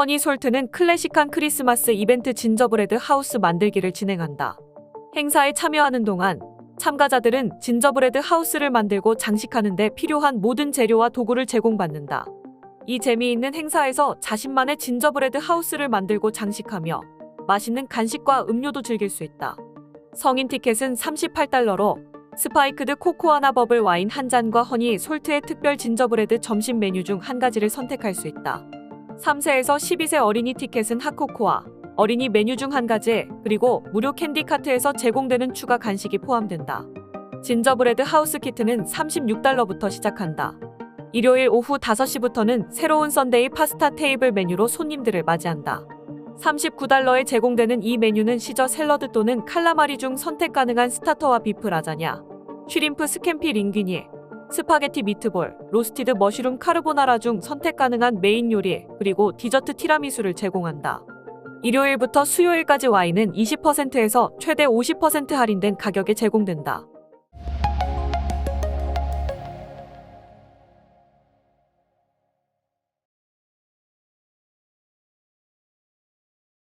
허니 솔트는 클래식한 크리스마스 이벤트 진저브레드 하우스 만들기를 진행한다. 행사에 참여하는 동안 참가자들은 진저브레드 하우스를 만들고 장식하는 데 필요한 모든 재료와 도구를 제공받는다. 이 재미있는 행사에서 자신만의 진저브레드 하우스를 만들고 장식하며 맛있는 간식과 음료도 즐길 수 있다. 성인 티켓은 38달러로 스파이크드 코코아나 버블 와인 한 잔과 허니 솔트의 특별 진저브레드 점심 메뉴 중 한 가지를 선택할 수 있다. 3세에서 12세 어린이 티켓은 핫코코아, 어린이 메뉴 중 한 가지, 그리고 무료 캔디 카트에서 제공되는 추가 간식이 포함된다. 진저브레드 하우스 키트는 36달러부터 시작한다. 일요일 오후 5시부터는 새로운 썬데이 파스타 테이블 메뉴로 손님들을 맞이한다. 39달러에 제공되는 이 메뉴는 시저 샐러드 또는 칼라마리 중 선택 가능한 스타터와 비프 라자냐, 슈림프 스캠피 링귀니, 스파게티 미트볼, 로스티드 머쉬룸 카르보나라 중 선택 가능한 메인 요리, 그리고 디저트 티라미수를 제공한다. 일요일부터 수요일까지 와인은 20%에서 최대 50% 할인된 가격에 제공된다.